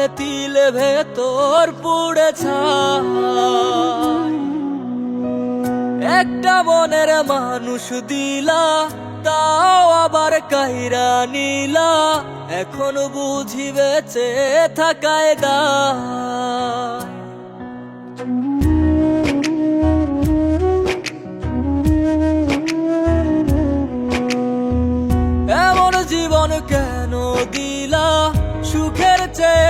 তিলে তিলে ভেতর পুড়ে একটা মনের মানুষ দিলা, তাও আবার কাহিরা নিলা। এখন বুঝি বেঁচে থাকায় দায়। এমন জীবন কেন দিলা? সুখের চেয়ে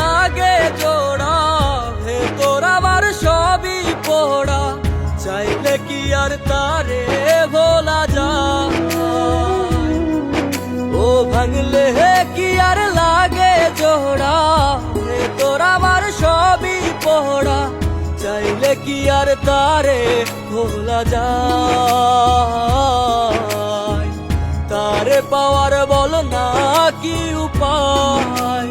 কি আর তারে ভোলা যায়? তারে পাওয়ার বল না কি উপায়?